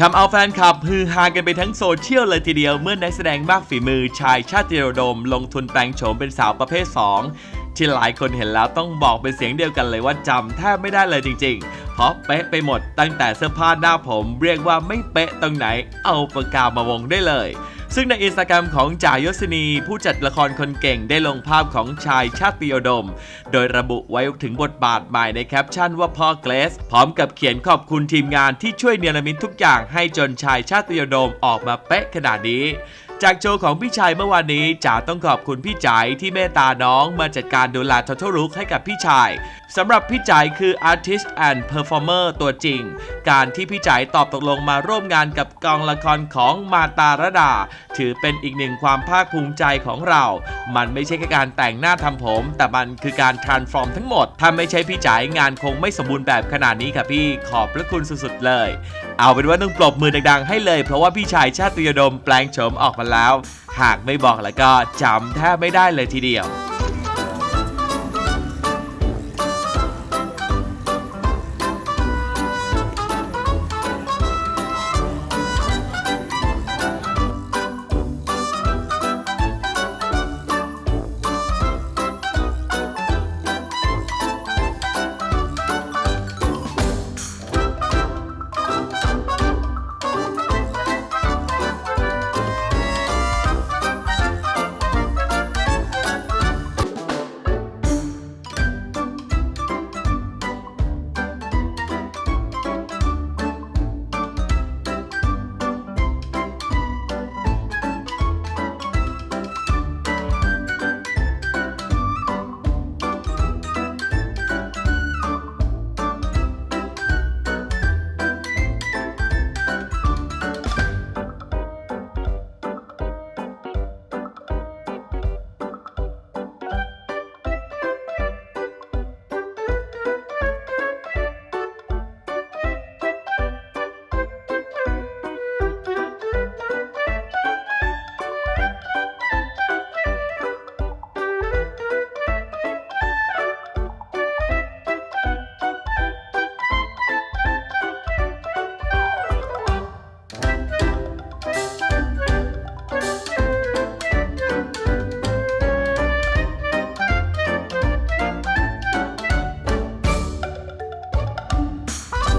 ทำเอาแฟนคลับฮือฮากันไปทั้งโซเชียลเลยทีเดียวเมื่อนักแสดงมากฝีมือชายชาติโดม ลงทุนแปลงโฉมเป็นสาวประเภท 2 ที่หลายคนเห็นแล้วต้องบอกเป็นเสียงเดียวกันเลยว่าจำแทบไม่ได้เลยจริง ๆ เพราะเป๊ะไปหมดตั้งแต่เสื้อผ้าหน้าผม เรียกว่าไม่เป๊ะตรงไหน เอาปากกามาวงได้เลย ซึ่งในอินสตาแกรมของจ่ายศนีผู้จัดละครคนเก่งได้ลงภาพของชายชาติโดม โดยระบุไว้ถึงบทบาทใหม่ในแคปชั่นว่าพ่อเกรสพร้อมกับเขียนขอบคุณทีมงานที่ช่วยเนรมิตทุกอย่างให้จนชายชาติโดมออกมาเป๊ะขนาดนี้ จากโชว์ของพี่ชายเมื่อวานนี้จ๋าต้องขอบคุณพี่จ๋ายที่เมตตาน้องมาจัดการดูแลท o ท a l ลุกให้กับพี่ชายสำหรับพี่จ๋ายคือ Artist and Performer ตัวจริง การที่พี่จ๋ายตอบตกลงมาร่วมงานกับกองละครของมาตาระดา ถือเป็นอีกหนึ่งความภาคภูมิใจของเรา มันไม่ใช่แค่การแต่งหน้าทำผม แต่มันคือการ transform ทั้งหมด ถ้าไม่ใช่พี่จ๋ายงานคงไม่สมบูรณ์แบบขนาดนี้ค่ะพี่ขอบพระคุณสุดๆเลย เอาเป็นว่าต้องปรบมือดังๆให้เลย เพราะว่าพี่ชายชาติยดมแปลงโฉมออกมาแล้ว หากไม่บอกแล้วก็จำแทบไม่ได้เลยทีเดียว